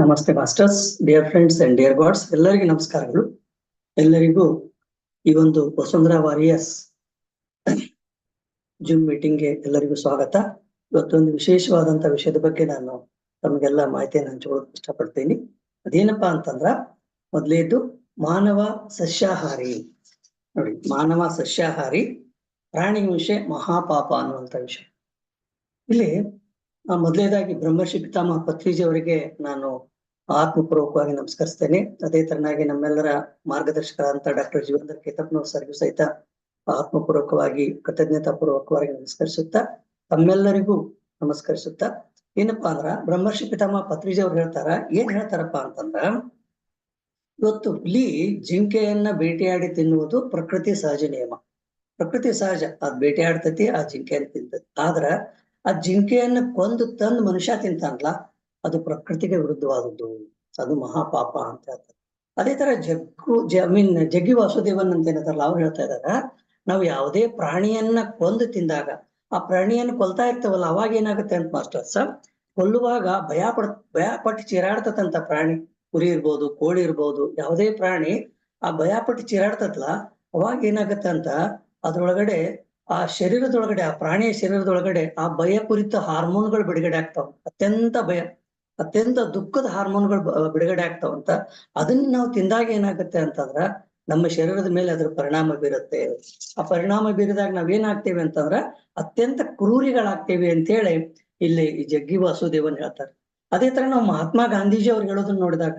ನಮಸ್ತೆ masters, dear friends and dear gods, ಎಲ್ಲರಿಗೂ ನಮಸ್ಕಾರಗಳು. ಎಲ್ಲರಿಗೂ ಈ ಒಂದು ವಸುಂಧರಾ ವಾರಿಯರ್ಸ್ ಜೂಮ್ ಮೀಟಿಂಗ್ಗೆ ಎಲ್ಲರಿಗೂ ಸ್ವಾಗತ. ಇವತ್ತೊಂದು ವಿಶೇಷವಾದಂತ ವಿಷಯದ ಬಗ್ಗೆ ನಾನು ತಮಗೆಲ್ಲ ಮಾಹಿತಿಯನ್ನು ಹಂಚಿಕೊಳ್ಳೋಕೆ ಇಷ್ಟಪಡ್ತೀನಿ. ಅದೇನಪ್ಪಾ ಅಂತಂದ್ರ, ಮೊದಲೇದು ಮಾನವ ಸಸ್ಯಾಹಾರಿ. ನೋಡಿ, ಮಾನವ ಸಸ್ಯಾಹಾರಿ ಪ್ರಾಣಿ ಹಿಂಸೆ ಮಹಾಪಾಪ ಅನ್ನುವಂತ ವಿಷಯ. ಇಲ್ಲಿ ಮೊದಲನೇದಾಗಿ ಬ್ರಹ್ಮರ್ಷಿ ಪಿತಾಮಹ ಪತ್ರಿಜಿ ಅವರಿಗೆ ನಾನು ಆತ್ಮಪೂರ್ವಕವಾಗಿ ನಮಸ್ಕರಿಸ್ತೇನೆ. ಅದೇ ತರನಾಗಿ ನಮ್ಮೆಲ್ಲರ ಮಾರ್ಗದರ್ಶಕರಾದಂತಹ ಡಾಕ್ಟರ್ ಜೀವೇಂದ್ರ ಕೇತಪ್ಪನವರ್ ಸರ್ಗೂ ಸಹಿತ ಆತ್ಮಪೂರ್ವಕವಾಗಿ ಕೃತಜ್ಞತಾ ಪೂರ್ವಕವಾಗಿ ನಮಸ್ಕರಿಸುತ್ತಾ, ತಮ್ಮೆಲ್ಲರಿಗೂ ನಮಸ್ಕರಿಸುತ್ತಾ. ಏನಪ್ಪಾ ಅಂದ್ರ ಬ್ರಹ್ಮರ್ಷಿ ಪಿತಾಮಹ ಪತ್ರಿಜಿ ಅವ್ರು ಹೇಳ್ತಾರ, ಏನ್ ಹೇಳ್ತಾರಪ್ಪ ಅಂತಂದ್ರ, ಇವತ್ತು ಹುಲಿ ಜಿಂಕೆಯನ್ನ ಬೇಟೆಯಾಡಿ ತಿನ್ನುವುದು ಪ್ರಕೃತಿ ಸಹಜ ನಿಯಮ. ಪ್ರಕೃತಿ ಸಹಜ, ಅದ್ ಬೇಟೆಯಾಡ್ತತಿ, ಆ ಜಿಂಕೆಯನ್ನು ತಿಂತತಿ. ಆದ್ರ ಆ ಜಿಂಕೆಯನ್ನ ಕೊಂದು ತಂದು ಮನುಷ್ಯ ತಿಂತಾನಲ್ಲ, ಅದು ಪ್ರಕೃತಿಗೆ ವಿರುದ್ಧವಾದದ್ದು. ಅದು ಮಹಾಪಾಪ ಅಂತ ಹೇಳ್ತಾರೆ. ಅದೇ ತರ ಜಗ್ಗು, ಜ ಮೀನ್ ಜಗ್ಗಿ ವಾಸುದೇವನ್ ಅಂತ ಏನಂತಾರಲ್ಲ, ಅವ್ರು ಹೇಳ್ತಾ ಇದಾರ ನಾವು ಯಾವುದೇ ಪ್ರಾಣಿಯನ್ನ ಕೊಂದು ತಿಂದಾಗ, ಆ ಪ್ರಾಣಿಯನ್ನು ಕೊಲ್ತಾ ಇರ್ತೇವಲ್ಲ, ಅವಾಗ ಏನಾಗುತ್ತೆ ಅಂತ ಮಾಸ್ಟರ್ಸ್, ಕೊಲ್ಲುವಾಗ ಭಯ ಪಡ್ ಭಯ ಪಟ್ಟು ಚೀರಾಡ್ತತಂತ ಪ್ರಾಣಿ, ಕುರಿ ಇರ್ಬೋದು, ಕೋಳಿ ಇರ್ಬೋದು, ಯಾವುದೇ ಪ್ರಾಣಿ ಆ ಭಯ ಪಟ್ಟು ಚೀರಾಡ್ತತ್ಲ ಅವಾಗ ಏನಾಗತ್ತೆ ಅಂತ, ಅದ್ರೊಳಗಡೆ ಆ ಶರೀರದೊಳಗಡೆ, ಆ ಪ್ರಾಣಿಯ ಶರೀರದೊಳಗಡೆ ಆ ಭಯ ಕುರಿತ ಹಾರ್ಮೋನ್ಗಳು ಬಿಡುಗಡೆ ಆಗ್ತಾವ. ಅತ್ಯಂತ ಭಯ, ಅತ್ಯಂತ ದುಃಖದ ಹಾರ್ಮೋನ್ಗಳು ಬಿಡುಗಡೆ ಆಗ್ತಾವಂತ ಅದನ್ನ ನಾವು ತಿಂದಾಗ ಏನಾಗುತ್ತೆ ಅಂತಂದ್ರ, ನಮ್ಮ ಶರೀರದ ಮೇಲೆ ಅದ್ರ ಪರಿಣಾಮ ಬೀರುತ್ತೆ. ಆ ಪರಿಣಾಮ ಬೀರಿದಾಗ ನಾವೇನಾಗ್ತೇವೆ ಅಂತಂದ್ರ, ಅತ್ಯಂತ ಕ್ರೂರಿಗಳಾಗ್ತೇವೆ ಅಂತ ಹೇಳಿ ಇಲ್ಲಿ ಜಗ್ಗಿ ವಾಸುದೇವನ್ ಹೇಳ್ತಾರೆ. ಅದೇ ತರ ನಾವು ಮಹಾತ್ಮ ಗಾಂಧೀಜಿ ಅವ್ರು ಹೇಳೋದನ್ನ ನೋಡಿದಾಗ,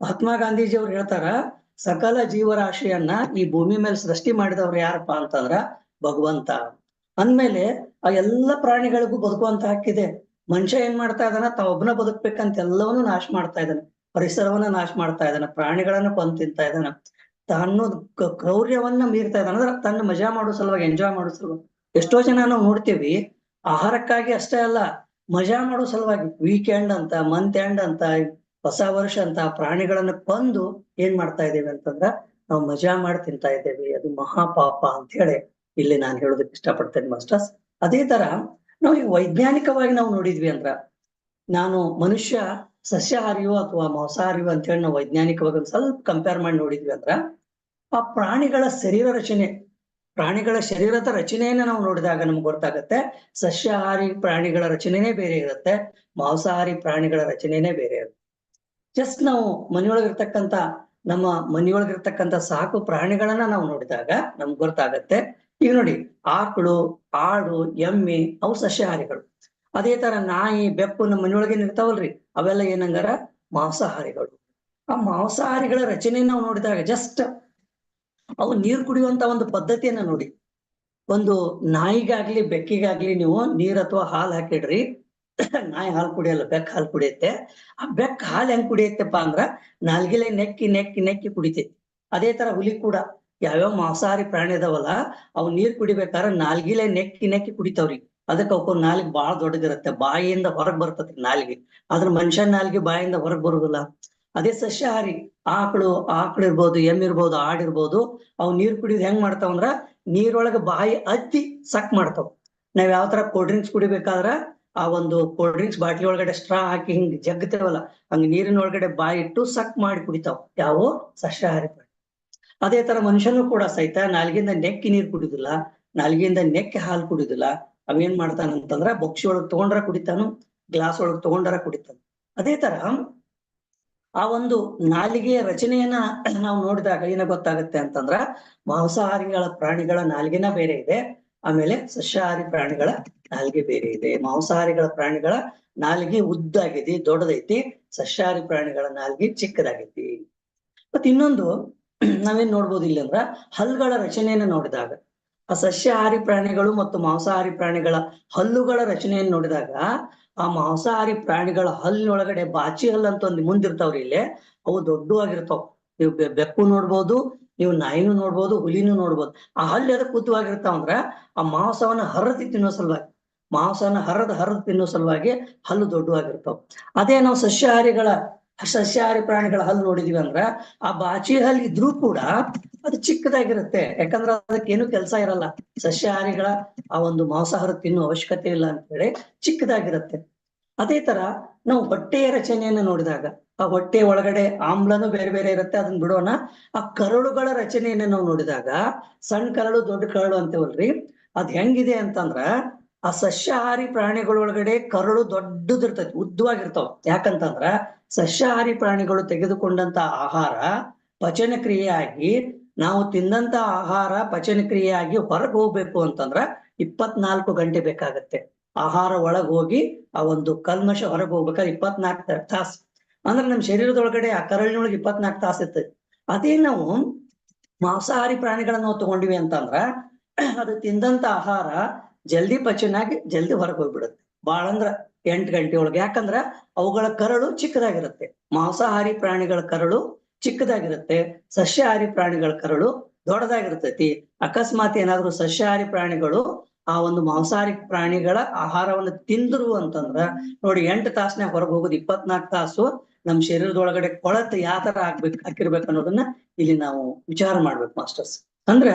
ಮಹಾತ್ಮ ಗಾಂಧೀಜಿ ಅವ್ರು ಹೇಳ್ತಾರ, ಸಕಲ ಜೀವರಾಶಿಯನ್ನ ಈ ಭೂಮಿ ಮೇಲೆ ಸೃಷ್ಟಿ ಮಾಡಿದವ್ರು ಯಾರಪ್ಪ ಅಂತಂದ್ರ ಭಗವಂತ. ಅಂದ್ಮೇಲೆ ಆ ಎಲ್ಲ ಪ್ರಾಣಿಗಳಿಗೂ ಬದುಕುವಂತ ಹಕ್ಕಿದೆ ಮನುಷ್ಯ ಏನ್ ಮಾಡ್ತಾ ಇದ್ದಾನ? ತಾವೊಬ್ಬನ ಬದುಕ್ಬೇಕಂತ ಎಲ್ಲವನ್ನೂ ನಾಶ ಮಾಡ್ತಾ ಇದ್ದಾನೆ. ಪರಿಸರವನ್ನ ನಾಶ ಮಾಡ್ತಾ ಇದ್ದಾನೆ. ಪ್ರಾಣಿಗಳನ್ನ ಕೊಂದ್ ತಿಂತಾ ಇದ್ದಾನ. ತನ್ನು ಕ್ರೌರ್ಯವನ್ನ ಮೀರ್ತಾ ಇದ್ದಾನ. ಅಂದ್ರೆ ತನ್ನ ಮಜಾ ಮಾಡೋ ಸಲುವಾಗಿ ಎಂಜಾಯ್ ಮಾಡೋ ಸಲುವಾಗಿ. ಎಷ್ಟೋ ಜನ ನಾವು ನೋಡ್ತೀವಿ, ಆಹಾರಕ್ಕಾಗಿ ಅಷ್ಟೇ ಅಲ್ಲ, ಮಜಾ ಮಾಡೋ ಸಲುವಾಗಿ ವೀಕೆಂಡ್ ಅಂತ ಮಂತ್ ಎಂಡ್ ಅಂತ, ಹೊಸ ವರ್ಷ ಅಂತ, ಪ್ರಾಣಿಗಳನ್ನ ಕೊಂದು ಏನ್ ಮಾಡ್ತಾ ಇದ್ದೇವೆ ಅಂತಂದ್ರ, ನಾವು ಮಜಾ ಮಾಡಿ ತಿಂತಾ ಇದ್ದೇವೆ. ಅದು ಮಹಾಪಾಪ ಅಂತ ಹೇಳಿ. ಇಲ್ಲಿ ನಾನು ಹೇಳೋದಕ್ಕೆ ಇಷ್ಟಪಡ್ತೇನೆ ಮಾಸ್ಟರ್ಸ್. ಅದೇ ತರ ನಾವು ವೈಜ್ಞಾನಿಕವಾಗಿ ನಾವು ನೋಡಿದ್ವಿ ಅಂದ್ರ ನಾನು ಮನುಷ್ಯ ಸಸ್ಯಹಾರಿಯೋ ಅಥವಾ ಮಾಂಸಾಹಾರಿಯೋ ಅಂತ ಹೇಳಿ ನಾವು ವೈಜ್ಞಾನಿಕವಾಗಿ ಒಂದು ಸ್ವಲ್ಪ ಕಂಪೇರ್ ಮಾಡಿ ನೋಡಿದ್ವಿ ಅಂದ್ರ ಆ ಪ್ರಾಣಿಗಳ ಶರೀರ ರಚನೆ, ಪ್ರಾಣಿಗಳ ಶರೀರದ ರಚನೆಯನ್ನ ನಾವು ನೋಡಿದಾಗ ನಮ್ಗೆ ಗೊತ್ತಾಗತ್ತೆ. ಸಸ್ಯಾಹಾರಿ ಪ್ರಾಣಿಗಳ ರಚನೆನೇ ಬೇರೆ ಇರುತ್ತೆ ಮಾಂಸಾಹಾರಿ ಪ್ರಾಣಿಗಳ ರಚನೆನೇ ಬೇರೆ ಇರುತ್ತೆ. ಜಸ್ಟ್ ನಾವು ಮನೆಯೊಳಗಿರ್ತಕ್ಕಂಥ ನಮ್ಮ ಮನೆಯೊಳಗಿರ್ತಕ್ಕಂಥ ಸಾಕು ಪ್ರಾಣಿಗಳನ್ನ ನಾವು ನೋಡಿದಾಗ ನಮ್ಗೆ ಗೊತ್ತಾಗತ್ತೆ. ಈಗ ನೋಡಿ, ಆಕಳು ಆಡು ಎಮ್ಮೆ ಅವು ಸಸ್ಯಾಹಾರಿಗಳು ಅದೇ ತರ ನಾಯಿ, ಬೆಕ್ಕು ನಮ್ಮ ಮನೆಯೊಳಗೆ ಇರ್ತಾವಲ್ರಿ ಅವೆಲ್ಲ ಏನಂಗಾರ ಮಾಂಸಾಹಾರಿಗಳು. ಆ ಮಾಂಸಾಹಾರಿಗಳ ರಚನೆ ನಾವು ನೋಡಿದಾಗ ಜಸ್ಟ್ ಅವು ನೀರು ಕುಡಿಯುವಂತ ಒಂದು ಪದ್ಧತಿಯನ್ನ ನೋಡಿ. ಒಂದು ನಾಯಿಗಾಗ್ಲಿ, ಬೆಕ್ಕಿಗಾಗ್ಲಿ ನೀವು ನೀರ್ ಅಥವಾ ಹಾಲು ಹಾಕಿಡ್ರಿ. ನಾಯಿ ಹಾಲು ಕುಡಿಯಲ್ಲ, ಬೆಕ್ಕ ಹಾಲು ಕುಡಿಯುತ್ತೆ. ಆ ಬೆಕ್ಕ ಹಾಲು ಹೆಂಗ್ ಕುಡಿಯುತ್ತಪ್ಪ ಅಂದ್ರ ನಾಲ್ಗಿಲೆ ನೆಕ್ಕಿ ನೆಕ್ಕಿ ನೆಕ್ಕಿ ಕುಡಿತೈತಿ. ಅದೇ ತರ ಹುಲಿ ಕೂಡ. ಯಾವ್ಯಾವ ಮಾಂಸಾಹಾರಿ ಪ್ರಾಣಿ ಅದಾವಲ್ಲ, ಅವು ನೀರ್ ಕುಡಿಬೇಕಾದ್ರೆ ನಾಲ್ಗಿಲೆ ನೆಕ್ಕಿ ನೆಕ್ಕಿ ಕುಡಿತಾವ್ರಿ. ಅದಕ್ಕೆ ಅವಕ್ಕ ನಾಲ್ಗೆ ಬಾಳ ದೊಡ್ಡದಿರುತ್ತೆ. ಬಾಯಿಯಿಂದ ಹೊರಗ್ ಬರ್ತತ್ರಿ ನಾಲ್ಗೆ. ಆದ್ರ ಮನುಷ್ಯನ ನಾಲ್ಗೆ ಬಾಯಿಂದ ಹೊರಗ್ ಬರುದಿಲ್ಲ. ಅದೇ ಸಸ್ಯಾಹಾರಿ. ಆಕಳು ಆಕಳು ಇರ್ಬೋದು, ಎಮ್ಮೆ ಇರ್ಬೋದು, ಆಡ್ ಇರ್ಬೋದು, ಅವು ನೀರ್ ಕುಡಿಯೋದು ಹೆಂಗ್ ಮಾಡ್ತಾವಂದ್ರ ನೀರೊಳಗ ಬಾಯಿ ಅದ್ದಿ ಸಕ್ ಮಾಡ್ತಾವ್. ನಾವ್ ಯಾವ ತರ ಕೋಲ್ಡ್ ಡ್ರಿಂಕ್ಸ್ ಕುಡಿಬೇಕಾದ್ರ ಆ ಒಂದು ಕೋಲ್ಡ್ ಡ್ರಿಂಕ್ಸ್ ಬಾಟ್ಲಿ ಒಳಗಡೆ ಸ್ಟ್ರಾ ಹಾಕಿ ಹಿಂಗ್ ಜಗ್ತೇವಲ್ಲ ಹಂಗ ನೀರಿನ ಒಳಗಡೆ ಬಾಯಿ ಇಟ್ಟು ಸಕ್ ಮಾಡಿ ಕುಡಿತಾವ್. ಯಾವ ಸಸ್ಯಾಹಾರಿ ಪ್ರಾಣಿ. ಅದೇ ತರ ಮನುಷ್ಯನು ಕೂಡ ಸಹಿತ ನಾಲ್ಗಿಂದ ನೆಕ್ಕಿ ನೀರು ಕುಡಿದಿಲ್ಲ ನಾಲ್ಗಿಂದ ನೆಕ್ಕಿ ಹಾಲು ಕುಡಿದಿಲ್ಲ. ಅವೇನ್ ಮಾಡ್ತಾನಂತಂದ್ರ ಬೊಕ್ಷಿ ಒಳಗ್ ತಗೊಂಡ್ರ ಕುಡಿತಾನು, ಗ್ಲಾಸ್ ಒಳಗ್ ತಗೊಂಡರ ಕುಡಿತಾನು. ಅದೇ ತರ ಆ ಒಂದು ನಾಲಿಗೆಯ ರಚನೆಯನ್ನ ನಾವು ನೋಡಿದಾಗ ಏನ ಗೊತ್ತಾಗುತ್ತೆ ಅಂತಂದ್ರ ಮಾಂಸಾಹಾರಿಗಳ ಪ್ರಾಣಿಗಳ ನಾಲ್ಗೆನ ಬೇರೆ ಇದೆ, ಆಮೇಲೆ ಸಸ್ಯಾಹಾರಿ ಪ್ರಾಣಿಗಳ ನಾಲ್ಗೆ ಬೇರೆ ಇದೆ. ಮಾಂಸಾಹಾರಿಗಳ ಪ್ರಾಣಿಗಳ ನಾಲ್ಗೆ ಉದ್ದಾಗಿದೆ ದೊಡ್ಡದೈತಿ, ಸಸ್ಯಾಹಾರಿ ಪ್ರಾಣಿಗಳ ನಾಲ್ಗೆ ಚಿಕ್ಕದಾಗೈತಿ. ಮತ್ ಇನ್ನೊಂದು ನಾವೇನ್ ನೋಡ್ಬೋದು ಇಲ್ಲಿ ಅಂದ್ರ ಹಲ್ಲುಗಳ ರಚನೆಯನ್ನ ನೋಡಿದಾಗ, ಆ ಸಸ್ಯಾಹಾರಿ ಪ್ರಾಣಿಗಳು ಮತ್ತು ಮಾಂಸಾಹಾರಿ ಪ್ರಾಣಿಗಳ ಹಲ್ಲುಗಳ ರಚನೆಯನ್ನು ನೋಡಿದಾಗ, ಆ ಮಾಂಸಾಹಾರಿ ಪ್ರಾಣಿಗಳ ಹಲ್ಲಿನೊಳಗಡೆ ಬಾಚಿ ಹಲ್ಲು ಅಂತ ಒಂದು ಮುಂದಿರ್ತಾವ್ರಿ ಇಲ್ಲಿ. ಅವು ದೊಡ್ಡವಾಗಿರ್ತಾವ್. ನೀವು ಬೆಕ್ಕು ನೋಡ್ಬೋದು, ನೀವು ನಾಯಿನೂ ನೋಡ್ಬೋದು, ಹುಲಿನೂ ನೋಡ್ಬೋದು. ಆ ಹಲ್ಲು ಅದಕ್ಕೆ ಉದ್ದವಾಗಿರ್ತಾವ ಅಂದ್ರ, ಆ ಮಾಂಸವನ್ನ ಹರದಿ ತಿನ್ನೋ ಸಲುವಾಗಿ, ಮಾಂಸವನ್ನ ಹರದ ಹರದ ತಿನ್ನೋ ಸಲುವಾಗಿ ಹಲ್ಲು ದೊಡ್ಡವಾಗಿರ್ತಾವ. ಅದೇ ನಾವು ಸಸ್ಯಾಹಾರಿಗಳ ಸಸ್ಯಾಹಾರಿ ಪ್ರಾಣಿಗಳ ಹಲ್ಲು ನೋಡಿದೀವಿ ಅಂದ್ರ ಆ ಬಾಚಿ ಹಲ್ಲು ಇದ್ರೂ ಕೂಡ ಅದು ಚಿಕ್ಕದಾಗಿರುತ್ತೆ. ಯಾಕಂದ್ರ ಅದಕ್ಕೇನು ಕೆಲಸ ಇರಲ್ಲ. ಸಸ್ಯಾಹಾರಿಗಳ ಆ ಒಂದು ಮಾಂಸಾಹಾರ ತಿನ್ನೋ ಅವಶ್ಯಕತೆ ಇಲ್ಲ ಅಂತ ಹೇಳಿ ಚಿಕ್ಕದಾಗಿರುತ್ತೆ. ಅದೇ ತರ ನಾವು ಹೊಟ್ಟೆಯ ರಚನೆಯನ್ನು ನೋಡಿದಾಗ, ಆ ಹೊಟ್ಟೆ ಒಳಗಡೆ ಆಮ್ಲನು ಬೇರೆ ಬೇರೆ ಇರುತ್ತೆ, ಅದನ್ನ ಬಿಡೋಣ. ಆ ಕರಳುಗಳ ರಚನೆಯನ್ನು ನಾವು ನೋಡಿದಾಗ, ಸಣ್ಣ ಕರಳು ದೊಡ್ಡ ಕರಳು ಅಂತೇವಲ್ರಿ, ಅದ್ ಹೆಂಗಿದೆ ಅಂತಂದ್ರ ಆ ಸಸ್ಯಾಹಾರಿ ಪ್ರಾಣಿಗಳೊಳಗಡೆ ಕರಳು ದೊಡ್ಡದಿರ್ತೈತಿ, ಉದ್ದವಾಗಿರ್ತಾವ. ಯಾಕಂತಂದ್ರ ಸಸ್ಯಾಹಾರಿ ಪ್ರಾಣಿಗಳು ತೆಗೆದುಕೊಂಡಂತ ಆಹಾರ ಪಚನ ಕ್ರಿಯೆಯಾಗಿ ನಾವು ತಿಂದಂತ ಆಹಾರ ಪಚನ ಕ್ರಿಯೆಯಾಗಿ ಹೊರಗೆ ಹೋಗ್ಬೇಕು ಅಂತಂದ್ರ ಇಪ್ಪತ್ನಾಲ್ಕು ಗಂಟೆ ಬೇಕಾಗತ್ತೆ. ಆಹಾರ ಒಳಗೆ ಹೋಗಿ ಆ ಒಂದು ಕಲ್ಮಶ ಹೊರಗೆ ಹೋಗ್ಬೇಕಾದ್ರೆ ಇಪ್ಪತ್ನಾಲ್ಕು ತಾಸು. ಅಂದ್ರೆ ನಮ್ಮ ಶರೀರದೊಳಗಡೆ ಆ ಕರಳಿನೊಳಗೆ ಇಪ್ಪತ್ನಾಲ್ಕು ತಾಸು ಇರ್ತೈತಿ. ಅದೇ ನಾವು ಮಾಂಸಾಹಾರಿ ಪ್ರಾಣಿಗಳನ್ನ ನಾವು ತಗೊಂಡಿವಿ ಅಂತಂದ್ರ ಅದು ತಿಂದಂತ ಆಹಾರ ಜಲ್ದಿ ಪಚನಾಗಿ ಜಲ್ದಿ ಹೊರಗೆ ಹೋಗ್ಬಿಡುತ್ತೆ. ಬಹಳ ಅಂದ್ರ ಎಂಟು ಗಂಟೆ ಒಳಗೆ ಯಾಕಂದ್ರ ಅವುಗಳ ಕರಳು ಚಿಕ್ಕದಾಗಿರುತ್ತೆ. ಮಾಂಸಾಹಾರಿ ಪ್ರಾಣಿಗಳ ಕರಳು ಚಿಕ್ಕದಾಗಿರುತ್ತೆ. ಸಸ್ಯಾಹಾರಿ ಪ್ರಾಣಿಗಳ ಕರಳು ದೊಡ್ಡದಾಗಿರ್ತೈತಿ. ಅಕಸ್ಮಾತ್ ಏನಾದ್ರು ಸಸ್ಯಾಹಾರಿ ಪ್ರಾಣಿಗಳು ಆ ಒಂದು ಮಾಂಸಾಹಾರಿ ಪ್ರಾಣಿಗಳ ಆಹಾರವನ್ನು ತಿಂದ್ರು ಅಂತಂದ್ರ ನೋಡಿ ಎಂಟು ತಾಸನ್ಯಾಗ ಹೊರಗೆ ಹೋಗೋದು ಇಪ್ಪತ್ನಾಲ್ಕು ತಾಸು ನಮ್ ಶರೀರದೊಳಗಡೆ ಕೊಳತ ಯಾವ ತರ ಹಾಕ್ಬೇಕು ಹಾಕಿರ್ಬೇಕು ಅನ್ನೋದನ್ನ ಇಲ್ಲಿ ನಾವು ವಿಚಾರ ಮಾಡ್ಬೇಕು ಮಾಸ್ಟರ್ಸ್. ಅಂದ್ರ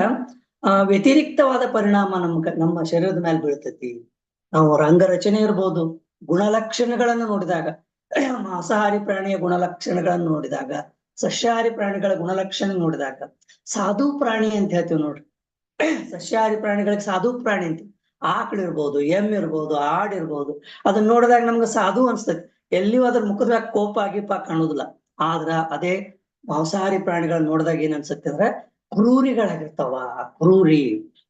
ಆ, ವ್ಯತಿರಿಕ್ತವಾದ ಪರಿಣಾಮ ನಮ್ ನಮ್ಮ ಶರೀರದ ಮೇಲೆ ಬೀಳ್ತತಿ. ನಾವು ರಂಗರಚನೆ ಇರ್ಬೋದು, ಗುಣಲಕ್ಷಣಗಳನ್ನು ನೋಡಿದಾಗ, ಮಾಂಸಾಹಾರಿ ಪ್ರಾಣಿಯ ಗುಣಲಕ್ಷಣಗಳನ್ನು ನೋಡಿದಾಗ, ಸಸ್ಯಾಹಾರಿ ಪ್ರಾಣಿಗಳ ಗುಣಲಕ್ಷಣ ನೋಡಿದಾಗ, ಸಾಧು ಪ್ರಾಣಿ ಅಂತ ಹೇಳ್ತೀವಿ ನೋಡ್ರಿ. ಸಸ್ಯಾಹಾರಿ ಪ್ರಾಣಿಗಳಿಗೆ ಸಾಧು ಪ್ರಾಣಿ ಅಂತ. ಆಕಳು ಇರ್ಬೋದು, ಎಮ್ಮೆ ಇರ್ಬೋದು, ಆಡ್ ಇರ್ಬೋದು. ಅದನ್ನ ನೋಡಿದಾಗ ನಮ್ಗೆ ಸಾಧು ಅನ್ಸ್ತೈತಿ. ಎಲ್ಲಿಯೂ ಅದ್ರ ಮುಖದ ಕೋಪ ಗೀಪ ಕಾಣೋದಿಲ್ಲ. ಆದ್ರ ಅದೇ ಮಾಂಸಾಹಾರಿ ಪ್ರಾಣಿಗಳನ್ನ ನೋಡಿದಾಗ ಏನ್ ಅನ್ಸುತ್ತೆ ಅಂದ್ರೆ ಕ್ರೂರಿಗಳಾಗಿರ್ತಾವ ಕ್ರೂರಿ.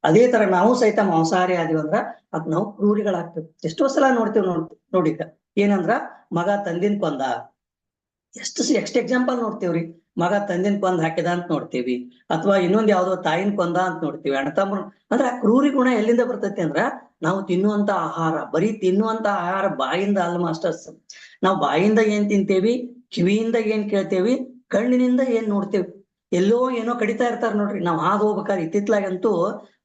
ಅದೇ ತರ ನಾವು ಸಹಿತ ಮಾಂಸಾಹಾರಿ ಆದಿವಿ ಅಂದ್ರ ಅದ್ ನಾವು ಕ್ರೂರಿಗಳಾಗ್ತೇವೆ. ಎಷ್ಟೋ ಸಲ ನೋಡ್ತೇವೆ ನೋಡ್, ನೋಡಿದ್ದ. ಏನಂದ್ರ ಮಗ ತಂದಿನ್ ಕೊಂದ. ಎಷ್ಟು ಎಷ್ಟ್ ಎಕ್ಸಾಂಪಲ್ ನೋಡ್ತೇವ್ರಿ ಮಗ ತಂದಿನ ಕೊಂದ್ ಹಾಕಿದ ಅಂತ ನೋಡ್ತೀವಿ. ಅಥವಾ ಇನ್ನೊಂದ್ ಯಾವ್ದೋ ತಾಯಿನ ಕೊಂದ ಅಂತ ನೋಡ್ತೀವಿ. ಅಣ್ಣತಮ್ಮ ಅಂದ್ರ ಆ ಕ್ರೂರಿ ಗುಣ ಎಲ್ಲಿಂದ ಬರ್ತೈತಿ ಅಂದ್ರ ನಾವು ತಿನ್ನುವಂತ ಆಹಾರ, ಬರೀ ತಿನ್ನುವಂತ ಆಹಾರ ಬಾಯಿಂದ ಅಲ್ಲ ಮಾಸ್ಟರ್ಸ್. ನಾವು ಬಾಯಿಂದ ಏನ್ ತಿಂತೇವಿ, ಕಿವಿಯಿಂದ ಏನ್ ಕೇಳ್ತೇವಿ, ಕಣ್ಣಿನಿಂದ ಏನ್ ನೋಡ್ತೇವಿ. ಎಲ್ಲೋ ಏನೋ ಕಡಿತಾ ಇರ್ತಾರ ನೋಡ್ರಿ. ನಾವ್ ಹಾದ್ ಹೋಗ್ಬೇಕಾದ್ರೆ ಇತ್ತಿತ್ಲಾಗಂತೂ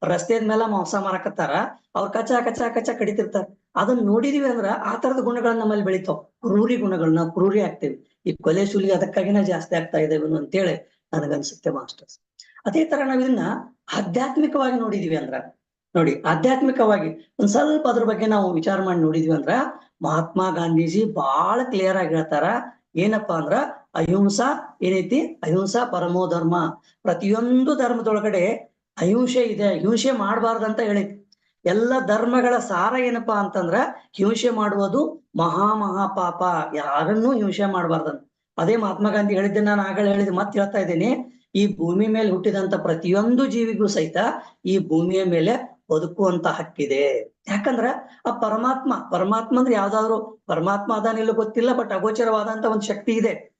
ರಸ್ತೆದ ಮೇಲೆ ಮಾಂಸ ಮಾರಾಕತ್ತಾರ. ಅವ್ರ ಕಚ್ಚ ಕಚ್ಚ ಕಚ್ಚ ಕಡಿತಿರ್ತಾರ. ಅದನ್ನ ನೋಡಿದೀವಿ ಅಂದ್ರ ಆ ತರದ ಗುಣಗಳನ್ನ ನಮ್ಮಲ್ಲಿ ಬೆಳಿತಾವ್. ಕ್ರೂರಿ ಗುಣಗಳನ್ನ ಕ್ರೂರಿ ಆಗ್ತೇವೆ. ಈ ಕೊಲೆ ಸುಲಿ ಅದಕ್ಕಾಗಿನ ಜಾಸ್ತಿ ಆಗ್ತಾ ಇದ್ದೇವೆ ಅಂತೇಳಿ ನನಗನ್ಸುತ್ತೆ ಮಾಸ್ಟರ್ಸ್. ಅದೇ ತರ ನಾವ್ ಇದನ್ನ ಆಧ್ಯಾತ್ಮಿಕವಾಗಿ ನೋಡಿದೀವಿ ಅಂದ್ರ, ನೋಡಿ ಆಧ್ಯಾತ್ಮಿಕವಾಗಿ ಒಂದ್ ಸ್ವಲ್ಪ ಅದ್ರ ಬಗ್ಗೆ ನಾವು ವಿಚಾರ ಮಾಡಿ ನೋಡಿದ್ವಿ ಅಂದ್ರ ಮಹಾತ್ಮ ಗಾಂಧೀಜಿ ಬಹಳ ಕ್ಲಿಯರ್ ಆಗಿ ಹೇಳ್ತಾರ. ಏನಪ್ಪಾ ಅಂದ್ರ ಅಹಿಂಸಾ ಏನೈತಿ? ಅಹಿಂಸಾ ಪರಮೋ ಧರ್ಮ. ಪ್ರತಿಯೊಂದು ಧರ್ಮದೊಳಗಡೆ ಅಹಿಂಸೆ ಇದೆ. ಹಿಂಸೆ ಮಾಡಬಾರ್ದಂತ ಹೇಳೈತಿ ಎಲ್ಲ ಧರ್ಮಗಳ ಸಾರ ಏನಪ್ಪಾ ಅಂತಂದ್ರ ಹಿಂಸೆ ಮಾಡುವುದು ಮಹಾ ಮಹಾ ಪಾಪ. ಯಾರನ್ನೂ ಹಿಂಸೆ ಮಾಡಬಾರ್ದಂತ ಅದೇ ಮಹಾತ್ಮ ಗಾಂಧಿ ಹೇಳಿದ್ದೆ ನಾನು ಆಗಲೇ ಹೇಳಿದ್ ಮತ್ತೆ ಹೇಳ್ತಾ ಇದ್ದೀನಿ. ಈ ಭೂಮಿ ಮೇಲೆ ಹುಟ್ಟಿದಂತ ಪ್ರತಿಯೊಂದು ಜೀವಿಗೂ ಸಹಿತ ಈ ಭೂಮಿಯ ಮೇಲೆ ಬದುಕುವಂತ ಹಕ್ಕಿದೆ. ಯಾಕಂದ್ರ ಆ ಪರಮಾತ್ಮ ಪರಮಾತ್ಮ ಅಂದ್ರೆ ಯಾವ್ದಾದ್ರು, ಪರಮಾತ್ಮ ಅದಾನಿಲ್ಲ ಗೊತ್ತಿಲ್ಲ, ಬಟ್ ಅಗೋಚರವಾದಂತ ಒಂದು ಶಕ್ತಿ ಇದೆ.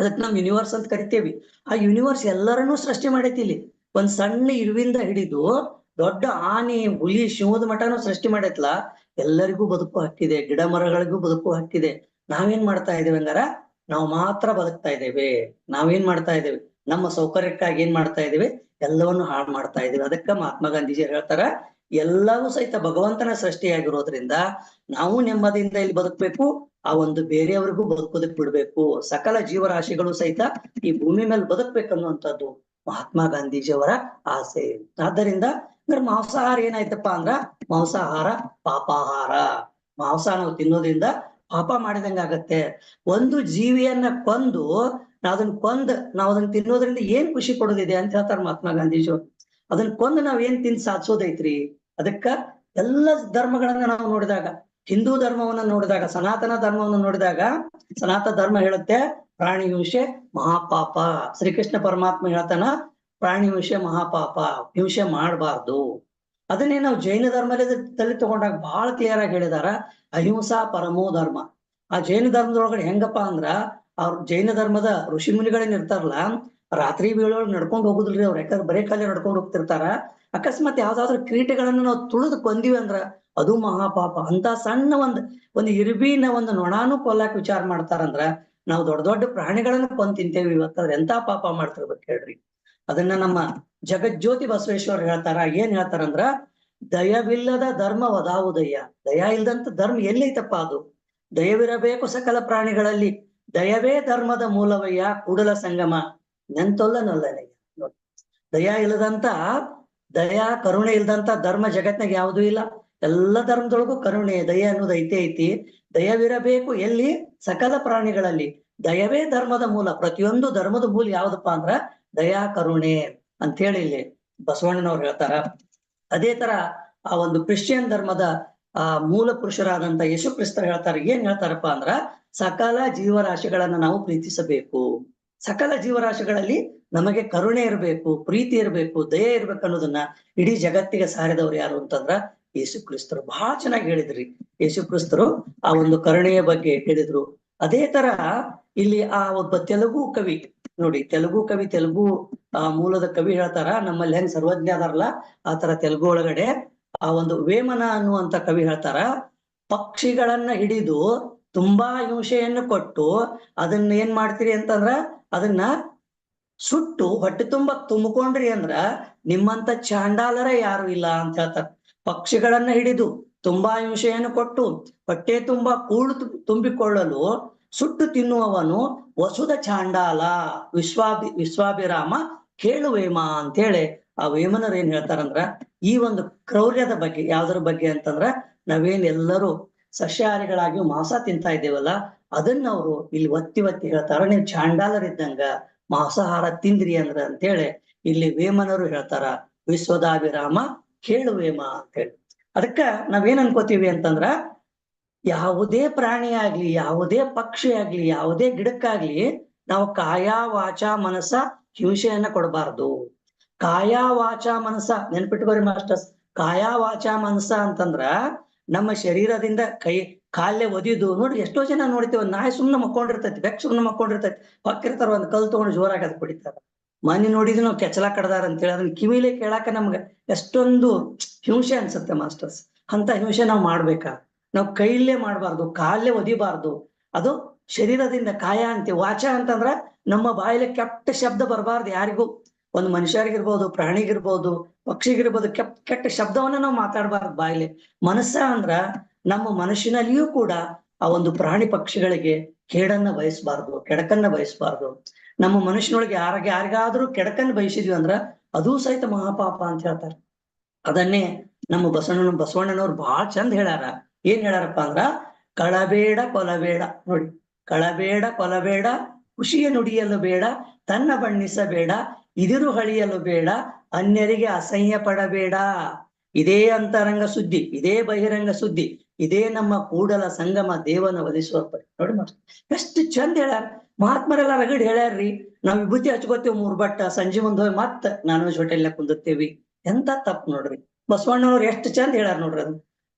ಅದಕ್ ನಾವ್ ಯೂನಿವರ್ಸ್ ಅಂತ ಕರಿತೇವಿ. ಆ ಯೂನಿವರ್ಸ್ ಎಲ್ಲರನ್ನೂ ಸೃಷ್ಟಿ ಮಾಡೈತಿ ಇಲ್ಲಿ. ಒಂದ್ ಸಣ್ಣ ಇರುವಿಂದ ಹಿಡಿದು ದೊಡ್ಡ ಆನೆ, ಹುಲಿ, ಶಿವದ ಮಠನೂ ಸೃಷ್ಟಿ ಮಾಡೈತ್ಲ. ಎಲ್ಲರಿಗೂ ಬದುಕು ಹಾಕಿದೆ ಗಿಡ ಮರಗಳಿಗೂ ಬದುಕು ಹಾಕಿದೆ ನಾವೇನ್ ಮಾಡ್ತಾ ಇದ್ದೇವೆ ಹಂಗಾರ? ನಾವು ಮಾತ್ರ ಬದುಕ್ತಾ ಇದ್ದೇವೆ. ನಾವೇನ್ ಮಾಡ್ತಾ ಇದ್ದೇವೆ? ನಮ್ಮ ಸೌಕರ್ಯಕ್ಕಾಗಿ ಏನ್ ಮಾಡ್ತಾ ಇದ್ದೇವೆ? ಎಲ್ಲವನ್ನು ಹಾಳು ಮಾಡ್ತಾ ಇದ್ದೇವೆ. ಅದಕ್ಕ ಮಹಾತ್ಮ ಗಾಂಧೀಜಿ ಹೇಳ್ತಾರ, ಎಲ್ಲವೂ ಸಹಿತ ಭಗವಂತನ ಸೃಷ್ಟಿಯಾಗಿರೋದ್ರಿಂದ ನಾವು ನೆಮ್ಮದಿಯಿಂದ ಇಲ್ಲಿ ಬದುಕ್ಬೇಕು. ಆ ಒಂದು ಬೇರೆಯವರಿಗೂ ಬದುಕೋದಕ್ ಬಿಡ್ಬೇಕು. ಸಕಲ ಜೀವರಾಶಿಗಳು ಸಹಿತ ಈ ಭೂಮಿ ಮೇಲೆ ಬದುಕ್ಬೇಕನ್ನುವಂಥದ್ದು ಮಹಾತ್ಮ ಗಾಂಧೀಜಿಯವರ ಆಸೆ. ಆದ್ದರಿಂದ ಅಂದ್ರೆ ಮಾಂಸಾಹಾರ ಏನಾಯ್ತಪ್ಪ ಅಂದ್ರ ಮಾಂಸಾಹಾರ ಪಾಪಾಹಾರ. ಮಾಂಸ ನಾವು ತಿನ್ನೋದ್ರಿಂದ ಪಾಪ ಮಾಡಿದಂಗ ಆಗತ್ತೆ. ಒಂದು ಜೀವಿಯನ್ನ ಕೊಂದು ನಾವ್ ಅದನ್ನ ಕೊಂದ್ ನಾವ್ ಅದನ್ನ ತಿನ್ನೋದ್ರಿಂದ ಏನ್ ಖುಷಿ ಕೊಡೋದಿದೆ ಅಂತ ಹೇಳ್ತಾರ ಮಹಾತ್ಮ ಗಾಂಧೀಜಿ ಅದನ್ನ ಕೊಂದು ನಾವ್ ಏನ್ ತಿನ್ ಸಾಧಿಸೋದೈತ್ರಿ? ಅದಕ್ಕ ಎಲ್ಲ ಧರ್ಮಗಳನ್ನ ನಾವು ನೋಡಿದಾಗ ಹಿಂದೂ ಧರ್ಮವನ್ನ ನೋಡಿದಾಗ, ಸನಾತನ ಧರ್ಮವನ್ನ ನೋಡಿದಾಗ, ಸನಾತನ ಧರ್ಮ ಹೇಳುತ್ತೆ, ಪ್ರಾಣಿ ಹಿಂಸೆ ಮಹಾಪಾಪ. ಶ್ರೀಕೃಷ್ಣ ಪರಮಾತ್ಮ ಹೇಳ್ತಾನ, ಪ್ರಾಣಿ ಹಿಂಸೆ ಮಹಾಪಾಪ, ಹಿಂಸೆ ಮಾಡಬಾರ್ದು. ಅದನ್ನೇ ನಾವು ಜೈನ ಧರ್ಮದಲ್ಲಿ ತಗೊಂಡಾಗ ಬಹಳ ಕ್ಲಿಯರ್ ಆಗಿ ಹೇಳಿದಾರ, ಅಹಿಂಸಾ ಪರಮೋ ಧರ್ಮ. ಆ ಜೈನ ಧರ್ಮದೊಳಗಡೆ ಹೆಂಗಪ್ಪ ಅಂದ್ರ, ಅವ್ರ ಜೈನ ಧರ್ಮದ ಋಷಿ ಮುನಿಗಳೇನ್ ಇರ್ತಾರಲ್ಲ, ರಾತ್ರಿ ವೇಳೊಳಗೆ ನಡ್ಕೊಂಡು ಹೋಗುದಿಲ್ರಿ ಅವ್ರ, ಯಾಕಂದ್ರೆ ಬರೇ ಕಾಲೇ ನಡ್ಕೊಂಡು ಹೋಗ್ತಿರ್ತಾರ. ಅಕಸ್ಮಾತ್ ಯಾವ್ದಾದ್ರು ಕ್ರೀಟೆಗಳನ್ನ ನಾವು ತುಳಿದು ಕೊಂದಿವಿ ಅಂದ್ರ ಅದು ಮಹಾಪಾಪ. ಅಂತ ಸಣ್ಣ ಒಂದ್, ಒಂದು ಇರ್ಬಿನ ಒಂದು ನೊಣಾನು ಕೊಲ್ಲಾಕ್ ವಿಚಾರ ಮಾಡ್ತಾರಂದ್ರ ನಾವು ದೊಡ್ಡ ದೊಡ್ಡ ಪ್ರಾಣಿಗಳನ್ನ ಕೊಂದ್ ತಿಂತೇವಿ ಇವತ್ತಾದ್ರೆ ಎಂತ ಪಾಪ ಮಾಡ್ತಿರ್ಬೇಕು ಹೇಳ್ರಿ. ಅದನ್ನ ನಮ್ಮ ಜಗಜ್ಯೋತಿ ಬಸವೇಶ್ವರ ಹೇಳ್ತಾರ. ಏನ್ ಹೇಳ್ತಾರಂದ್ರ, ದಯವಿಲ್ಲದ ಧರ್ಮ ವದಾವುದಯ್ಯ. ದಯ ಇಲ್ದಂತ ಧರ್ಮ ಎಲ್ಲೈತಪ್ಪ ಅದು. ದಯವಿರಬೇಕು ಸಕಲ ಪ್ರಾಣಿಗಳಲ್ಲಿ. ದಯವೇ ಧರ್ಮದ ಮೂಲವಯ್ಯ, ಕೂಡಲ ಸಂಗಮ. ನೆಂತೊಲ್ಲ ನೊಲ್ಲನಯ್ಯ ದಯಾ ಇಲ್ಲದಂತ ದಯಾ ಕರುಣೆ ಇಲ್ದಂತ ಧರ್ಮ ಜಗತ್ನಾಗ ಯಾವುದೂ ಇಲ್ಲ. ಎಲ್ಲ ಧರ್ಮದೊಳಗೂ ಕರುಣೆ, ದಯ ಅನ್ನೋದು ಐತೆ ಐತಿ. ದಯವಿರಬೇಕು ಎಲ್ಲಿ? ಸಕಲ ಪ್ರಾಣಿಗಳಲ್ಲಿ. ದಯವೇ ಧರ್ಮದ ಮೂಲ. ಪ್ರತಿಯೊಂದು ಧರ್ಮದ ಮೂಲ ಯಾವ್ದಪ್ಪ ಅಂದ್ರ ದಯಾ, ಕರುಣೆ ಅಂತ ಹೇಳಿ ಇಲ್ಲಿ ಬಸವಣ್ಣನವ್ರು ಹೇಳ್ತಾರ. ಅದೇ ತರ ಆ ಒಂದು ಕ್ರಿಶ್ಚಿಯನ್ ಧರ್ಮದ ಆ ಮೂಲ ಪುರುಷರಾದಂತ ಯಶು ಕ್ರಿಸ್ತರು ಹೇಳ್ತಾರೆ. ಏನ್ ಹೇಳ್ತಾರಪ್ಪ ಅಂದ್ರ ಸಕಲ ಜೀವರಾಶಿಗಳನ್ನ ನಾವು ಪ್ರೀತಿಸಬೇಕು. ಸಕಲ ಜೀವರಾಶಿಗಳಲ್ಲಿ ನಮಗೆ ಕರುಣೆ ಇರಬೇಕು, ಪ್ರೀತಿ ಇರಬೇಕು, ದಯೆ ಇರ್ಬೇಕು ಅನ್ನೋದನ್ನ ಇಡೀ ಜಗತ್ತಿಗೆ ಸಾರಿದವ್ರು ಯಾರು ಅಂತಂದ್ರ ಯೇಸು ಕ್ರಿಸ್ತರು ಬಹಳ ಚೆನ್ನಾಗಿ ಹೇಳಿದ್ರಿ. ಯೇಸು ಕ್ರಿಸ್ತರು ಆ ಒಂದು ಕರುಣೆಯ ಬಗ್ಗೆ ಹೇಳಿದ್ರು. ಅದೇ ತರ ಇಲ್ಲಿ ಆ ಒಬ್ಬ ತೆಲುಗು ಕವಿ, ನೋಡಿ ತೆಲುಗು ಕವಿ, ತೆಲುಗು, ಆ, ಮೂಲದ ಕವಿ ಹೇಳ್ತಾರ, ನಮ್ಮಲ್ಲಿ ಹೆಂಗ್ ಸರ್ವಜ್ಞ ಅದಾರಲ್ಲ, ಆ ತರ ತೆಲುಗು ಒಳಗಡೆ ಆ ಒಂದು ವೇಮನ ಅನ್ನುವಂತ ಕವಿ ಹೇಳ್ತಾರ, ಪಕ್ಷಿಗಳನ್ನ ಹಿಡಿದು ತುಂಬಾ ಹಿಂಸೆಯನ್ನು ಕೊಟ್ಟು ಅದನ್ನ ಏನ್ ಮಾಡ್ತೀರಿ ಅಂತಂದ್ರ, ಅದನ್ನ ಸುಟ್ಟು ಹೊಟ್ಟೆ ತುಂಬಾ ತುಂಬಿಕೊಂಡ್ರಿ ಅಂದ್ರ ನಿಮ್ಮಂತ ಚಾಂಡಾಲರ ಯಾರು ಇಲ್ಲ ಅಂತ ಹೇಳ್ತಾರ. ಪಕ್ಷಿಗಳನ್ನ ಹಿಡಿದು ತುಂಬಾ ಹಿಂಸೆಯನ್ನು ಕೊಟ್ಟು ಹೊಟ್ಟೆ ತುಂಬಾ ಕೂಳು ತುಂಬಿಕೊಳ್ಳಲು ಸುಟ್ಟು ತಿನ್ನುವವನು ವಸುದ ಚಾಂಡಾಲ. ವಿಶ್ವಾಭಿ ವಿಶ್ವಾಭಿರಾಮ ಕೇಳು ವೇಮ ಅಂತೇಳಿ ಆ ವೇಮನರು ಏನ್ ಹೇಳ್ತಾರಂದ್ರ ಈ ಒಂದು ಕ್ರೌರ್ಯದ ಬಗ್ಗೆ, ಯಾವ್ದ್ರ ಬಗ್ಗೆ ಅಂತಂದ್ರ ನಾವೇನ್ ಎಲ್ಲರೂ ಸಸ್ಯಾಹಾರಿಗಳಾಗಿ ಮಾಂಸ ತಿಂತಾ ಇದ್ದೇವಲ್ಲ, ಅದನ್ನ ಅವರು ಇಲ್ಲಿ ಒತ್ತಿ ಒತ್ತಿ ಹೇಳ್ತಾರ. ನೀವು ಚಾಂಡಾಲರಿದ್ದಂಗ ಮಾಂಸಾಹಾರ ತಿಂದ್ರಿ ಅಂದ್ರ ಅಂತೇಳಿ ಇಲ್ಲಿ ವೇಮನರು ಹೇಳ್ತಾರ. ವಿಶ್ವದಾಭಿರಾಮ ಕೇಳು ಅಂತ ಹೇಳಿ. ಅದಕ್ಕ ನಾವೇನ್ ಅನ್ಕೋತೀವಿ ಅಂತಂದ್ರ, ಯಾವುದೇ ಪ್ರಾಣಿ ಆಗ್ಲಿ ಯಾವುದೇ ಪಕ್ಷಿ ಆಗ್ಲಿ ಯಾವುದೇ ಗಿಡಕ್ಕಾಗ್ಲಿ ನಾವು ಕಾಯ ವಾಚ ಮನಸ ಹಿಂಸೆಯನ್ನ ಕೊಡಬಾರ್ದು. ಕಾಯ ವಾಚ ಮನಸ ನೆನ್ಪಿಟ್ಕೋರಿ ಮಾಸ್ಟರ್ಸ್. ಕಾಯ ವಾಚ ಮನಸ ಅಂತಂದ್ರ ನಮ್ಮ ಶರೀರದಿಂದ ಕೈ ಕಾಲೇ ಒದಿದು ನೋಡ್ರಿ ಎಷ್ಟೋ ಜನ ನೋಡ್ತೀವಿ ನಾಯಿ ಸುಮ್ನೆ ಮಕ್ಕೊಂಡಿರ್ತೈತಿ ಬೆಕ್ ಸುಮ್ನೆ ಮಕ್ಕೊಂಡಿರ್ತೈತಿ ಹೊಕ್ಕಿರ್ತಾರ ಒಂದ್ ಕಲ್ ತಗೊಂಡು ಜೋರಾಗಿ ಅದ್ ಕುಡಿತಾರ ಮನೆ ನೋಡಿದ್ರೆ ನಾವು ಕೆಚ್ಚಲ ಕಡ್ದಾರ ಅಂತೇಳಿ, ಅದನ್ನ ಕಿವಿಲೆ ಕೇಳಾಕ ನಮ್ಗೆ ಎಷ್ಟೊಂದು ಹಿಂಸೆ ಅನ್ಸುತ್ತೆ ಮಾಸ್ಟರ್ಸ್. ಅಂತ ಹಿಂಸೆ ನಾವು ಮಾಡ್ಬೇಕಾ. ನಾವು ಕೈಲೇ ಮಾಡಬಾರ್ದು ಕಾಲೇ ಒದಿಬಾರ್ದು. ಅದು ಶರೀರದಿಂದ ಕಾಯ ಅಂತೀವಿ ವಾಚ ಅಂತಂದ್ರ ನಮ್ಮ ಬಾಯಲ್ಲಿ ಕೆಟ್ಟ ಶಬ್ದ ಬರಬಾರ್ದು ಯಾರಿಗೂ. ಒಂದು ಮನುಷ್ಯರಿಗಿರ್ಬೋದು, ಪ್ರಾಣಿಗಿರ್ಬೋದು, ಪಕ್ಷಿಗಿರ್ಬೋದು ಕೆಪ್ ಕೆಟ್ಟ ಶಬ್ದವನ್ನ ನಾವು ಮಾತಾಡಬಾರ್ದು ಬಾಯಲ್ಲಿ. ಮನಸ್ಸ ಅಂದ್ರ ನಮ್ಮ ಮನಸ್ಸಿನಲ್ಲಿಯೂ ಕೂಡ ಆ ಒಂದು ಪ್ರಾಣಿ ಪಕ್ಷಿಗಳಿಗೆ ಕೇಡನ್ನ ಬಯಸಬಾರ್ದು, ಕೆಡಕನ್ನ ಬಯಸಬಾರ್ದು. ನಮ್ಮ ಮನುಷ್ಯನೊಳಗೆ ಯಾರಿಗೆ, ಯಾರಿಗಾದ್ರೂ ಕೆಡಕನ್ನ ಬಯಸಿದ್ವಿ ಅಂದ್ರ ಅದೂ ಸಹಿತ ಮಹಾಪಾಪ ಅಂತ ಹೇಳ್ತಾರೆ. ಅದನ್ನೇ ನಮ್ಮ ಬಸವಣ್ಣ ಬಸವಣ್ಣನವ್ರು ಬಹಳ ಚಂದ ಹೇಳ್ಯಾರ. ಏನ್ ಹೇಳಾರಪ್ಪ ಅಂದ್ರ, ಕಳಬೇಡ ಕೊಲಬೇಡ ನೋಡಿ, ಕಳಬೇಡ ಕೊಲಬೇಡ, ಖುಷಿಯ ನುಡಿಯಲು ಬೇಡ, ತನ್ನ ಬಣ್ಣಿಸಬೇಡ, ಇದಿರು ಹಳಿಯಲು ಬೇಡ, ಅನ್ಯರಿಗೆ ಅಸಹ್ಯ ಪಡಬೇಡ ಇದೇ ಅಂತರಂಗ ಸುದ್ದಿ, ಇದೇ ಬಹಿರಂಗ ಸುದ್ದಿ, ಇದೇ ನಮ್ಮ ಕೂಡಲ ಸಂಗಮ ದೇವನ ಒಲಿಸುವ ಪರಿ. ನೋಡಿ ಮಾಸ್ಟರ್, ಎಷ್ಟು ಚಂದ ಹೇಳ್ಯಾರ. ಮಹಾತ್ಮರೆಲ್ಲ ರಗಡ್ ಹೇಳ್ಯಾರ್ರಿ. ನಾವ್ ವಿಭೂತಿ ಹಚ್ಕೋತೇವ್ ಮೂರ್ ಬಟ್ಟ, ಸಂಜೆ ಮುಂದೆ ಹೋಗಿ ಮತ್ತ ನಾನ್ ವೆಜ್ ಹೋಟೆಲ್ನಾಗ ಕುಂದಿರ್ತೇವಿ ಎಂತ ತಪ್ಪು ನೋಡ್ರಿ. ಬಸವಣ್ಣವ್ರು ಎಷ್ಟು ಚಂದ ಹೇಳ್ಯಾರ ನೋಡ್ರಿ ಅದು.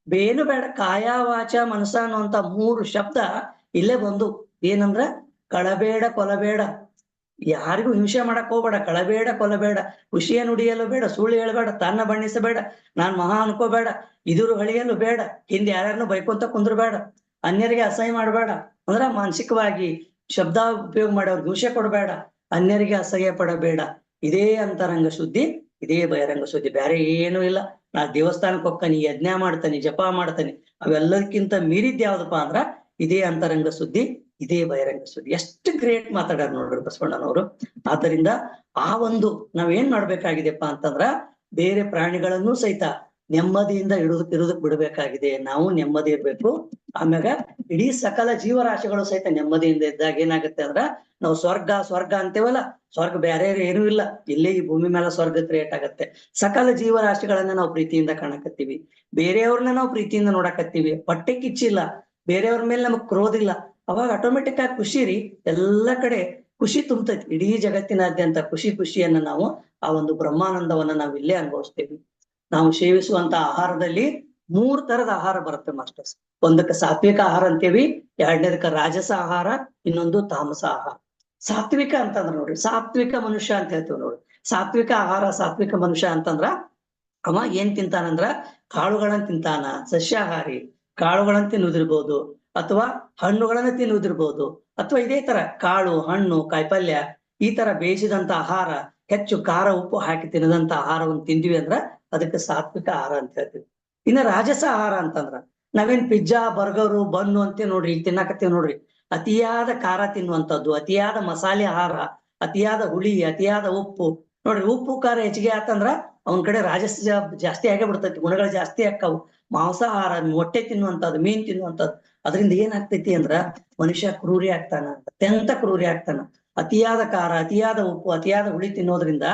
ಬೇನು ಬೇಡ, ಕಾಯ ವಾಚ ಮನಸ ಅನ್ನುವಂತ ಮೂರು ಶಬ್ದ ಇಲ್ಲೇ ಬಂದು. ಏನಂದ್ರ, ಕಳಬೇಡ, ಕೊಲಬೇಡ. ಯಾರಿಗೂ ಹಿಂಸೆ ಮಾಡಕ್ ಹೋಗ್ಬೇಡ, ಕಳಬೇಡ ಕೊಲಬೇಡ ಖುಷಿಯ ನುಡಿಯಲು ಬೇಡ, ಸುಳ್ಳು ಹೇಳಬೇಡ, ತನ್ನ ಬಣ್ಣಿಸಬೇಡ, ನಾನ್ ಮಹಾ ಅನ್ಕೋಬೇಡ, ಇದುರು ಹಳಿಯಲು ಬೇಡ, ಹಿಂದೆ ಯಾರ್ಯಾರನ್ನು ಬೈಕೊಂತ ಕುಂದ್ರಬೇಡ, ಅನ್ಯರಿಗೆ ಅಸಹ್ಯ ಮಾಡಬೇಡ, ಅಂದ್ರ ಮಾನಸಿಕವಾಗಿ ಶಬ್ದ ಉಪಯೋಗ ಮಾಡಿ ಅವ್ರಿಗೆ ಹಿಂಸೆ ಕೊಡಬೇಡ, ಅನ್ಯರಿಗೆ ಅಸಹ್ಯ ಪಡಬೇಡ. ಇದೇ ಅಂತರಂಗ ಶುದ್ಧಿ ಇದೇ ಬಹಿರಂಗ ಸುದ್ದಿ ಬೇರೆ ಏನೂ ಇಲ್ಲ. ನಾ ದೇವಸ್ಥಾನಕ್ಕೆ ಹೋಗ್ತಾನೆ, ಯಜ್ಞ ಮಾಡ್ತಾನೆ, ಜಪ ಮಾಡ್ತಾನೆ, ಅವೆಲ್ಲದಕ್ಕಿಂತ ಮೀರಿದ್ ಯಾವ್ದಪ್ಪ ಅಂದ್ರ ಇದೇ ಅಂತರಂಗ ಸುದ್ದಿ. ಇದೇ ಬಹಿರಂಗ ಸುದ್ದಿ ಎಷ್ಟು ಗ್ರೇಟ್ ಮಾತಾಡ್ಯಾರ ನೋಡ್ರಿ ಬಸವಣ್ಣನವರು. ಆದ್ದರಿಂದ ಆ ಒಂದು ನಾವೇನ್ ಮಾಡ್ಬೇಕಾಗಿದೆಪ್ಪ ಅಂತಂದ್ರ ಬೇರೆ ಪ್ರಾಣಿಗಳನ್ನೂ ಸಹಿತ ನೆಮ್ಮದಿಯಿಂದ ಇಡುದು ಬಿಡಬೇಕಾಗಿದೆ. ನಾವು ನೆಮ್ಮದಿ ಇರ್ಬೇಕು. ಆಮ್ಯಾಗ ಇಡೀ ಸಕಲ ಜೀವರಾಶಿಗಳು ಸಹಿತ ನೆಮ್ಮದಿಯಿಂದ ಇದ್ದಾಗ ಏನಾಗುತ್ತೆ ಅಂದ್ರ ನಾವು ಸ್ವರ್ಗ ಸ್ವರ್ಗ ಅಂತೇವಲ್ಲ, ಸ್ವರ್ಗ ಬೇರೆ ಏನೂ ಇಲ್ಲ. ಇಲ್ಲೇ ಈ ಭೂಮಿ ಮೇಲೆ ಸ್ವರ್ಗ ಕ್ರಿಯೇಟ್ ಆಗತ್ತೆ. ಸಕಲ ಜೀವರಾಶಿಗಳನ್ನ ನಾವು ಪ್ರೀತಿಯಿಂದ ಕಾಣಕತ್ತೀವಿ. ಬೇರೆಯವ್ರನ್ನ ನಾವು ಪ್ರೀತಿಯಿಂದ ನೋಡಕತ್ತೀವಿ. ಪಟ್ಟೆ ಕಿಚ್ಚಿಲ್ಲ ಬೇರೆಯವ್ರ ಮೇಲೆ ನಮಗ್ ಕ್ರೋಧ ಇಲ್ಲ. ಅವಾಗ ಆಟೋಮೆಟಿಕ್ ಆಗಿ ಖುಷಿ ರೀ. ಎಲ್ಲ ಕಡೆ ಖುಷಿ ತುಂಬತೈತಿ. ಇಡೀ ಜಗತ್ತಿನಾದ್ಯಂತ ಖುಷಿ ಖುಷಿಯನ್ನ ನಾವು ಆ ಒಂದು ಬ್ರಹ್ಮಾನಂದವನ್ನ ನಾವು ಇಲ್ಲೇ ಅನುಭವಿಸ್ತೇವಿ. ನಾವು ಸೇವಿಸುವಂತ ಆಹಾರದಲ್ಲಿ ಮೂರ್ ತರದ ಆಹಾರ ಬರುತ್ತೆ ಮಾಸ್ಟರ್ಸ್. ಒಂದಕ್ಕೆ ಸಾತ್ವಿಕ ಆಹಾರ ಅಂತೀವಿ, ಎರಡನೇದಕ್ಕೆ ರಾಜಸ ಆಹಾರ, ಇನ್ನೊಂದು ತಾಮಸ ಆಹಾರ. ಸಾತ್ವಿಕ ಅಂತಂದ್ರ ನೋಡ್ರಿ, ಸಾತ್ವಿಕ ಮನುಷ್ಯ ಅಂತ ಹೇಳ್ತೀವಿ ನೋಡ್ರಿ. ಸಾತ್ವಿಕ ಆಹಾರ, ಸಾತ್ವಿಕ ಮನುಷ್ಯ ಅಂತಂದ್ರ ಅವ ಏನ್ ತಿಂತಾನಂದ್ರ ಕಾಳುಗಳನ್ನ ತಿಂತಾನ, ಸಸ್ಯಾಹಾರಿ ಕಾಳುಗಳನ್ನ ತಿನ್ನುವುದಿರ್ಬೋದು ಅಥವಾ ಹಣ್ಣುಗಳನ್ನ ತಿನ್ನುವುದಿರ್ಬಹುದು ಅಥವಾ ಇದೇ ತರ ಕಾಳು, ಹಣ್ಣು, ಕಾಯಿಪಲ್ಯ ಈ ತರ ಬೇಯಿಸಿದಂತ ಆಹಾರ, ಹೆಚ್ಚು ಖಾರ ಉಪ್ಪು ಹಾಕಿ ತಿನ್ನದಂತ ಆಹಾರವನ್ನು ತಿಂದ್ವಿ ಅಂದ್ರ ಅದಕ್ಕೆ ಸಾತ್ವಿಕ ಆಹಾರ ಅಂತ ಹೇಳ್ತೀವಿ. ಇನ್ನ ರಾಜಸ ಆಹಾರ ಅಂತಂದ್ರ ನಾವೇನ್ ಪಿಜ್ಜಾ, ಬರ್ಗರು, ಬನ್ನು ಅಂತ ನೋಡ್ರಿ ಈಗ ತಿನ್ನಾಕತ್ತೀವಿ ನೋಡ್ರಿ. ಅತಿಯಾದ ಖಾರ ತಿನ್ನುವಂಥದ್ದು, ಅತಿಯಾದ ಮಸಾಲೆ ಆಹಾರ, ಅತಿಯಾದ ಹುಳಿ, ಅತಿಯಾದ ಉಪ್ಪು. ನೋಡ್ರಿ ಉಪ್ಪು ಖಾರ ಹೆಚ್ಚಿಗೆ ಆತಂದ್ರ ಅವನ್ ಕಡೆ ರಾಜಸ ಜಾಸ್ತಿ ಆಗೇ ಬಿಡ್ತೈತಿ, ಗುಣಗಳು ಜಾಸ್ತಿ ಆಕ್ಕಾವು ಮಾಂಸಾಹಾರ, ಮೊಟ್ಟೆ ತಿನ್ನುವಂಥದ್ದು, ಮೀನ್ ತಿನ್ನುವಂಥದ್ದು ಅದರಿಂದ ಏನಾಗ್ತೈತಿ ಅಂದ್ರ ಮನುಷ್ಯ ಕ್ರೂರಿ ಆಗ್ತಾನ ಅತ್ಯಂತ ಕ್ರೂರಿ ಆಗ್ತಾನ. ಅತಿಯಾದ ಖಾರ, ಅತಿಯಾದ ಉಪ್ಪು, ಅತಿಯಾದ ಹುಳಿ ತಿನ್ನೋದ್ರಿಂದ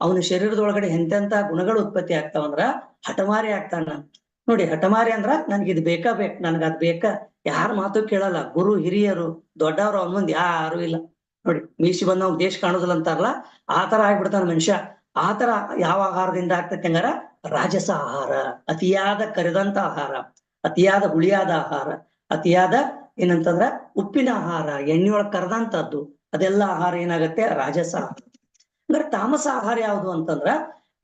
ಅವನ ಶರೀರದೊಳಗಡೆ ಎಂತೆಂತ ಗುಣಗಳು ಉತ್ಪತ್ತಿ ಆಗ್ತಾವಂದ್ರ ಹಠಮಾರಿ ಆಗ್ತಾನ. ನೋಡಿ, ಹಠಮಾರಿ ಅಂದ್ರ ನನ್ಗೆ ಇದು ಬೇಕಾ ಬೇಕ, ನನ್ಗ ಅದ್ ಬೇಕಾ? ಯಾರ ಮಾತು ಕೇಳಲ್ಲ. ಗುರು, ಹಿರಿಯರು, ದೊಡ್ಡವರು, ಅವನ ಮುಂದೆ ಯಾರು ಇಲ್ಲ. ನೋಡಿ ಮೀಸಿ ಬಂದವ್ ದೇಶ ಕಾಣೋದಿಲ್ಲ ಅಂತಾರಲ್ಲ ಆತರ ತರ ಆಗ್ಬಿಡ್ತಾನ ಮನುಷ್ಯ. ಆತರ ತರ ಯಾವ ಆಹಾರದಿಂದ ಆಗ್ತೈತಿ ರಾಜಸ ಆಹಾರ, ಅತಿಯಾದ ಕರೆದಂತ ಆಹಾರ, ಅತಿಯಾದ ಹುಳಿಯಾದ ಆಹಾರ. ಅತಿಯಾದ ಏನಂತಂದ್ರ ಉಪ್ಪಿನ ಆಹಾರ, ಎಣ್ಣೆಯೊಳಗೆ ಕರೆದಂತದ್ದು ಅದೆಲ್ಲ ಆಹಾರ ಏನಾಗತ್ತೆ? ರಾಜಸ ಅಂದ್ರೆ ತಾಮಸ ಆಹಾರ ಯಾವುದು ಅಂತಂದ್ರ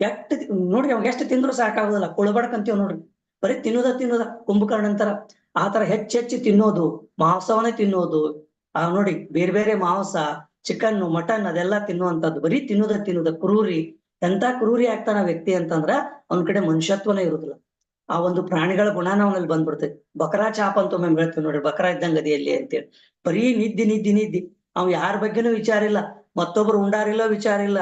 ಎಷ್ಟ್ ನೋಡ್ರಿ ಅವಾಗ ಎಷ್ಟು ತಿಂದ್ರು ಸಾಕಾಗೋದಿಲ್ಲ. ಕುಳಬಡ್ಕಂತೀವ್ ನೋಡ್ರಿ. ಬರೀ ತಿನ್ನೋದ ತಿನ್ನೋದ. ಕುಂಭಕರ್ಣ ಅಂತಾರ. ಆತರ ತರ ಹೆಚ್ಚೆಚ್ಚು ತಿನ್ನೋದು, ಮಾಂಸವನ್ನೇ ತಿನ್ನೋದು. ಆ ನೋಡಿ, ಬೇರೆ ಬೇರೆ ಮಾಂಸ ಚಿಕನ್ ಮಟನ್ ಅದೆಲ್ಲ ತಿನ್ನುವಂತದ್ದು ಬರೀ ತಿನ್ನೋದ ತಿನ್ನೋದ, ಕ್ರೂರಿ. ಎಂತ ಕ್ರೂರಿ ಆಗ್ತಾನ ವ್ಯಕ್ತಿ ಅಂತಂದ್ರ, ಅವನ ಕಡೆ ಮನುಷ್ಯತ್ವನೇ ಇರುದಿಲ್ಲ. ಆ ಒಂದು ಪ್ರಾಣಿಗಳ ಗುಣನ ಅವನಲ್ಲಿ ಬಂದ್ಬಿಡ್ತೈತಿ ಬಕರಾ ಚಾಪ್ ಅಂತ ಒಮ್ಮೆ ಹೇಳ್ತೀವಿ ನೋಡ್ರಿ ಬಕರಾ ಇದ್ದಂಗ ಅದಿಯಲ್ಲಿ ಅಂತೇಳಿ. ಬರೀ ನಿದ್ದಿ ನಿದ್ದಿ ನಿದ್ದಿ. ಅವ್ ಯಾರ ಬಗ್ಗೆನೂ ವಿಚಾರ ಇಲ್ಲ. ಮತ್ತೊಬ್ರು ಉಂಡಾರಿಲ್ಲ ವಿಚಾರ ಇಲ್ಲ.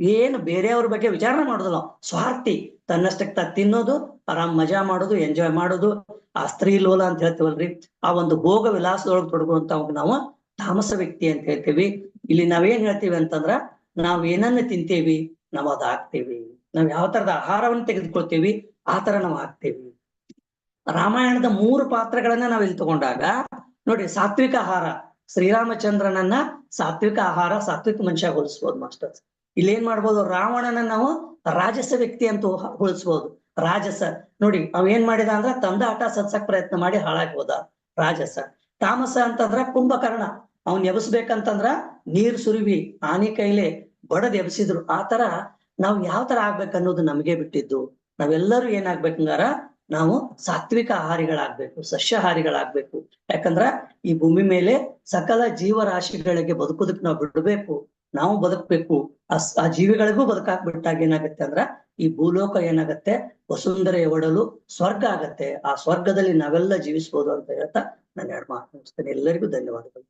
ಏನು ಬೇರೆಯವ್ರ ಬಗ್ಗೆ ವಿಚಾರಣೆ ಮಾಡುದಿಲ್ಲ. ಸ್ವಾರ್ಥಿ. ತನ್ನಷ್ಟಕ್ಕೆ ತ ತಿನ್ನೋದು, ಆರಾಮ್ ಮಜಾ ಮಾಡೋದು ಎಂಜಾಯ್ ಮಾಡೋದು. ಆ ಸ್ತ್ರೀ ಲೋಲ ಅಂತ ಹೇಳ್ತೀವಲ್ರಿ. ಆ ಒಂದು ಭೋಗ ವಿಲಾಸದೊಳಗೆ ತೊಡಗುವಂತ ನಾವು ತಾಮಸ ವ್ಯಕ್ತಿ ಅಂತ ಹೇಳ್ತೀವಿ. ಇಲ್ಲಿ ನಾವೇನ್ ಹೇಳ್ತೀವಿ ಅಂತಂದ್ರ, ನಾವ್ ಏನನ್ನ ತಿಂತೇವಿ, ನಾವ್ ಅದ್ ಆಗ್ತೇವಿ ನಾವ್ ಯಾವ ತರದ ಆಹಾರವನ್ನು ತೆಗೆದುಕೊಳ್ತೇವಿ ಆ ತರ ಆಗ್ತೇವೆ ರಾಮಾಯಣದ ಮೂರು ಪಾತ್ರಗಳನ್ನ ನಾವ್ ಇಲ್ಲಿ ತಗೊಂಡಾಗ, ನೋಡಿ ಸಾತ್ವಿಕ ಆಹಾರ, ಶ್ರೀರಾಮಚಂದ್ರನನ್ನ ಸಾತ್ವಿಕ ಆಹಾರ, ಸಾತ್ವಿಕ ಮನುಷ್ಯ ಹೋಲಿಸ್ಬೋದು ಮಾಸ್ಟರ್ಸ್. ಇಲ್ಲಿ ಏನ್ ಮಾಡ್ಬೋದು ರಾವಣನ ನಾವು ರಾಜಸ ವ್ಯಕ್ತಿ ಅಂತ ಹೋಲಿಸ್ಬೋದು ರಾಜಸ. ನೋಡಿ ಅವ್ ಏನ್ ಮಾಡಿದ ಅಂದ್ರ ತಂದ ಆಟ ಸತ್ಸಕ್ ಪ್ರಯತ್ನ ಮಾಡಿ ಹಾಳಾಗಿ ರಾಜಸ. ತಾಮಸ ಅಂತಂದ್ರ ಕುಂಭಕರ್ಣ. ಅವ್ನ್ ಎಬಸ್ಬೇಕಂತಂದ್ರ ನೀರ್ ಸುರಿವಿ, ಆನೆ ಕೈಲೆ ಬಡದ್ ಎಬಸಿದ್ರು. ಆತರ ನಾವು ನಾವ್ ಯಾವ ತರ ಆಗ್ಬೇಕನ್ನೋದು ನಮಗೆ ಬಿಟ್ಟಿದ್ದು. ನಾವೆಲ್ಲರೂ ಏನಾಗ್ಬೇಕಂಗಾರ ನಾವು ಸಾತ್ವಿಕ ಆಹಾರಿಗಳಾಗ್ಬೇಕು, ಸಸ್ಯಾಹಾರಿಗಳಾಗ್ಬೇಕು. ಯಾಕಂದ್ರ ಈ ಭೂಮಿ ಮೇಲೆ ಸಕಲ ಜೀವರಾಶಿಗಳಿಗೆ ಬದುಕೋದಕ್ ನಾವು ಬಿಡ್ಬೇಕು, ನಾವು ಬದುಕ್ಬೇಕು. ಆ ಜೀವಿಗಳಿಗೂ ಬದುಕಾಕ್ ಬಿಟ್ಟಾಗ ಏನಾಗುತ್ತೆ ಅಂದ್ರ ಈ ಭೂಲೋಕ ಏನಾಗತ್ತೆ? ವಸುಂಧರೆ ಒಡಲು ಸ್ವರ್ಗ ಆಗತ್ತೆ. ಆ ಸ್ವರ್ಗದಲ್ಲಿ ನಾವೆಲ್ಲ ಜೀವಿಸ್ಬೋದು ಅಂತ ಹೇಳ್ತಾ ನಾನು ಎರಡು ಮಾತು ಮುಗಿಸ್ತೇನೆ. ಎಲ್ಲರಿಗೂ ಧನ್ಯವಾದಗಳು.